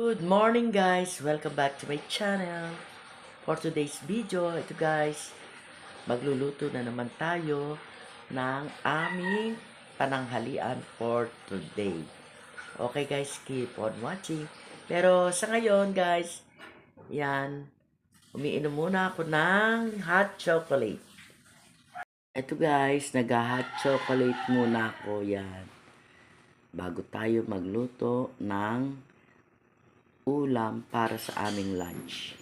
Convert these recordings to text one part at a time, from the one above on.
Good morning guys! Welcome back to my channel. For today's video, ito guys, magluluto na naman tayo ng aming pananghalian for today. Okay guys, keep on watching. Pero sa ngayon guys, yan, umiinom muna ako ng hot chocolate. Ito guys, nag-hot chocolate muna ako yan. Bago tayo magluto ng ulam para sa aming lunch.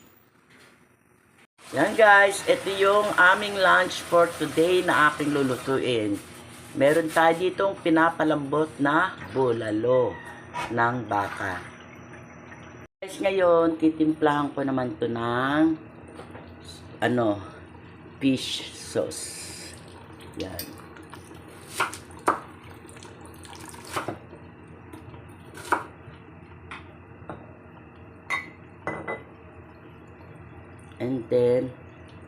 Yan guys, ito yung aming lunch for today na aking lulutuin. Meron tayo ditong pinapalambot na bulalo ng baka. Guys, ngayon, titimplahan ko naman to ng ano, fish sauce. Yan. And then,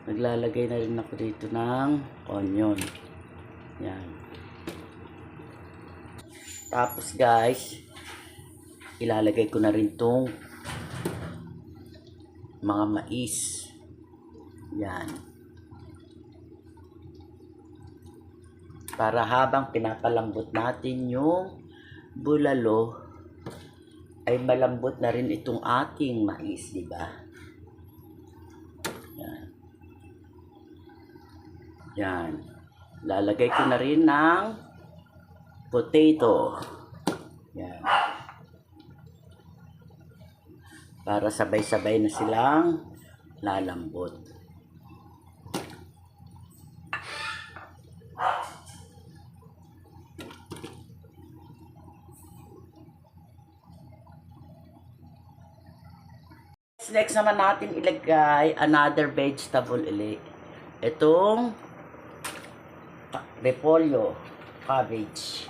naglalagay na rin ako dito ng onion. Yan. Tapos guys, ilalagay ko na rin tong mga mais. Yan. Para habang pinapalambot natin yung bulalo, ay malambot na rin itong ating mais, di ba? Yan. Yan. Lalagay ko na rin ng potato. Yan. Para sabay-sabay na silang lalambot. Next naman natin ilagay another vegetable uli. Itong repolyo, cabbage.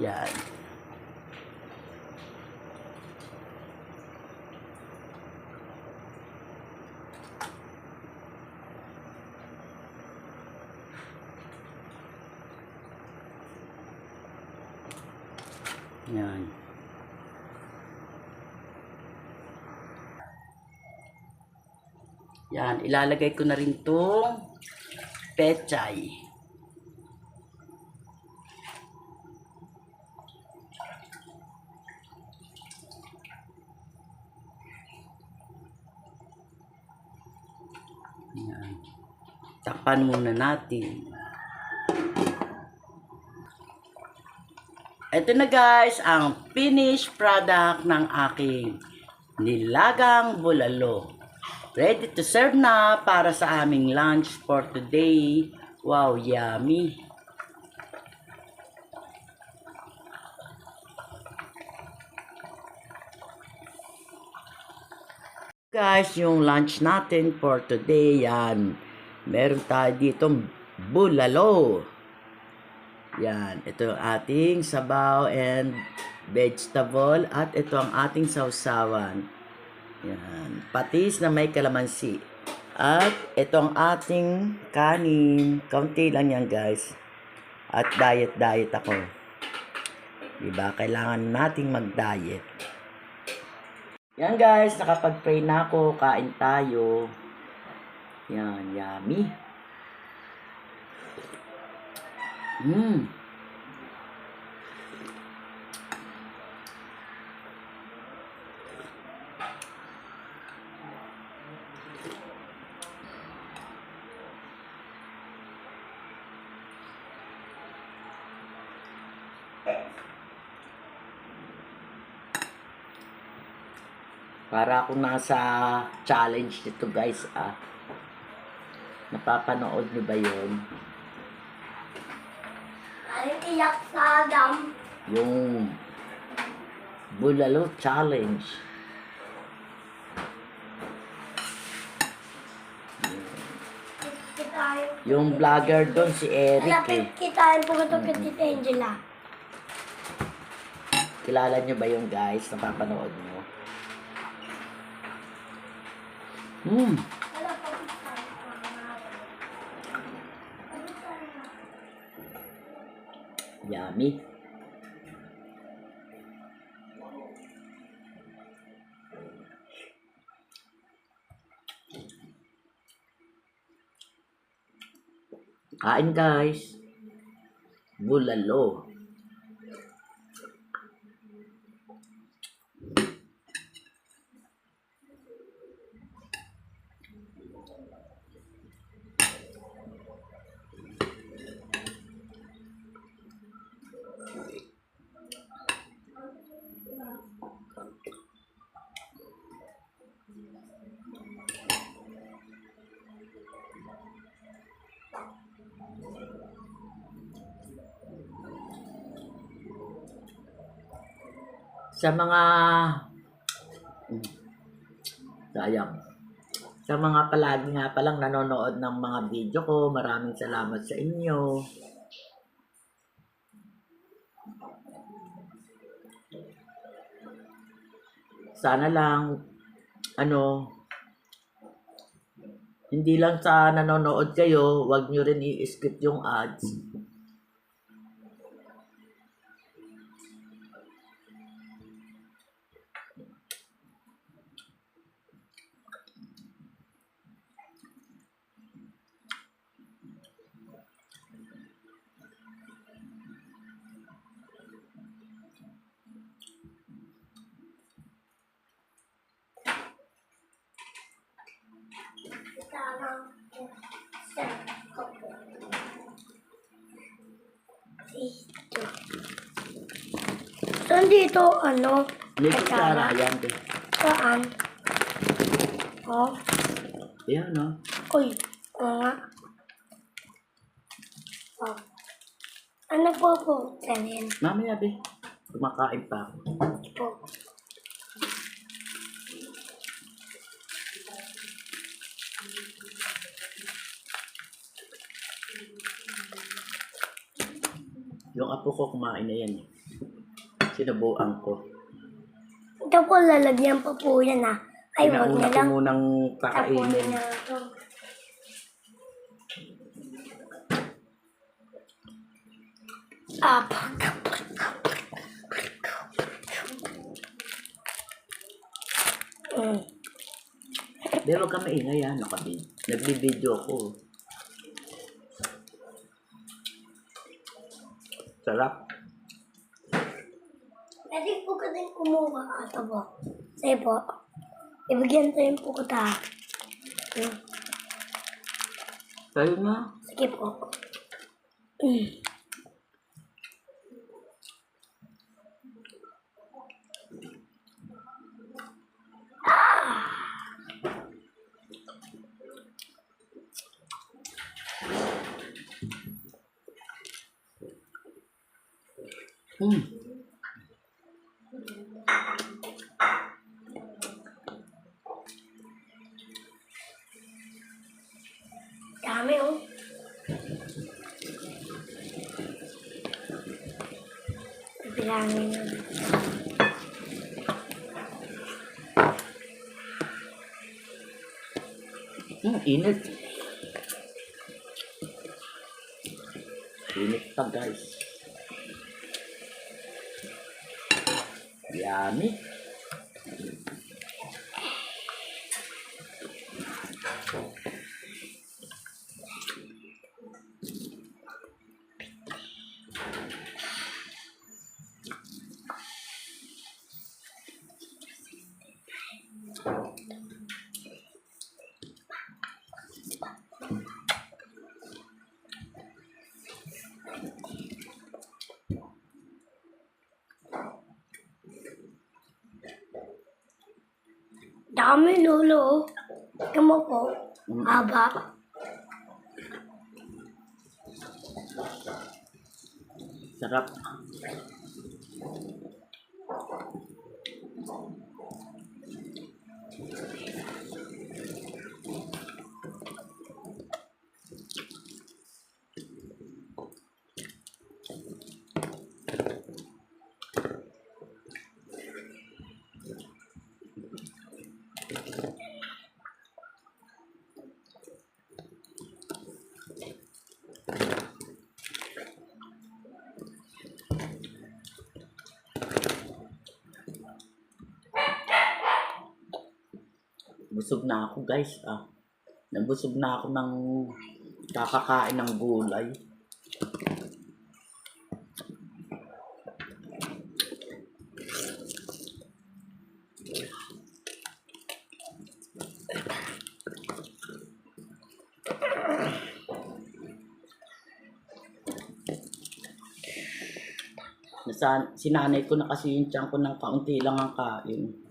Yan. Yan. Yan, ilalagay ko na rin tong pechay. Yan. Takpan muna natin. Ito na guys, ang finished product ng aking nilagang bulalo. Ready to serve na para sa aming lunch for today. Wow, yummy. Guys, yung lunch natin for today, yan. Meron tayo dito bulalo. Yan, ito ang ating sabaw and vegetable at ito ang ating sausawan. Yan, patis na may kalamansi. At ito ang ating kanin. Kaunti lang yan guys. At diet-diet ako. Diba? Kailangan nating mag-diet. Yan guys, nakapag-pray na ako. Kain tayo. Yan, yummy. Mmm. Para akong nasa challenge dito guys ah. Napapanood niyo ba yun? Ay, iyak sa dam. Yung Bulalo Challenge. Yung vlogger doon si Eric eh. Lapit kita yung pumunta kay Tita Angela. Kilala niyo ba yung guys? Napapanood niyo? Mmm. Yummy. Kain guys. Bulalo. Sa mga sayang. Sa mga palagi nga palang nanonood ng mga video ko, maraming salamat sa inyo. Sana lang, ano, hindi lang sa nanonood kayo, wag nyo rin i-skip yung ads. Dito. Saan dito, ano? Kutsara? kutsara yan. Saan? Oh, Ayan, no? uy. Oo nga. Oh. Ano po po? Sanin Mamaya, be. Kumakain pa ako. po. Yung apo ko kumain na yan. eh. Sinubuan ko. Ito po, lalagyan pa po yan ah. Ay, wag na ko lang. munang Tapunin kakainin. na ito. Apa. Mm. Pero ka maingay ha. Nakabid. Nagbi-video ako. Sarap. Pwede po ka din kumuha ata po. Sige po. Ibigyan tayo po kita. Mm. Kayo na. Sige po. Mm. Hmm. Dami oh. Bilangin mo. Hmm, init. Init pa guys. Yummy. Dami lolo. oh. Tingnan mo po. Mm. Haba. Sarap. Busog na ako guys. Ah. Nabusog na ako ng Kakakain ng gulay. Nasan, sinanay ko na kasi yung ko ng kaunti lang ang kain.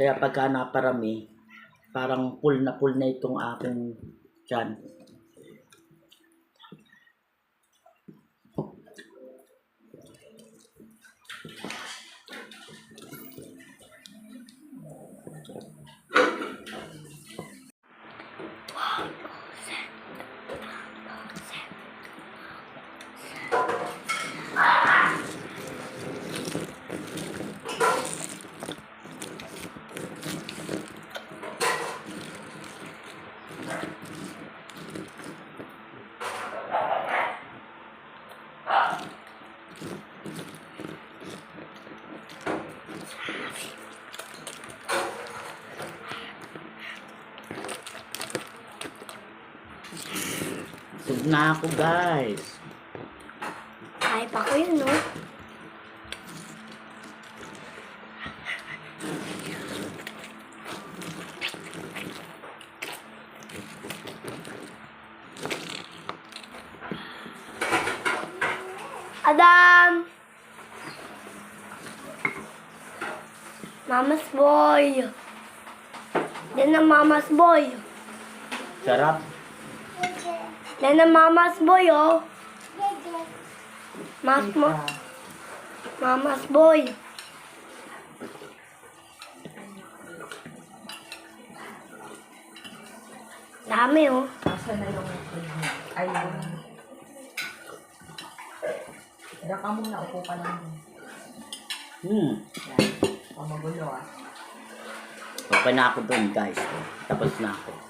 Kaya pagka naparami, parang full na full na itong aking tiyan. Busog na ako guys. Hype ako yun, no? Adam! Mama's boy! Yan ang mama's boy. Sarap. Yan ang mama's boy, oh. Mas mo. Mama's boy. Dami, oh. Asa na yung ay yung Daka muna, upo ka lang. Hmm. Yan. O magulo ah. Okay na ako dun guys. Tapos na ako.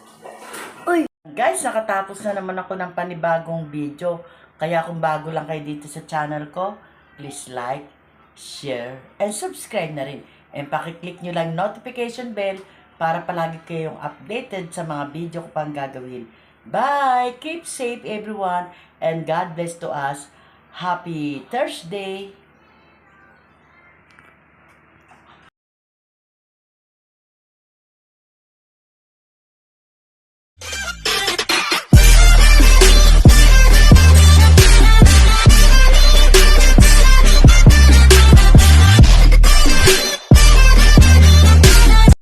Uy! Guys, nakatapos na naman ako ng panibagong video. Kaya kung bago lang kayo dito sa channel ko, please like, share, and subscribe na rin. And pakiclick nyo lang notification bell para palagi kayong updated sa mga video ko pang gagawin. Bye! Keep safe everyone and God bless to us. Happy Thursday!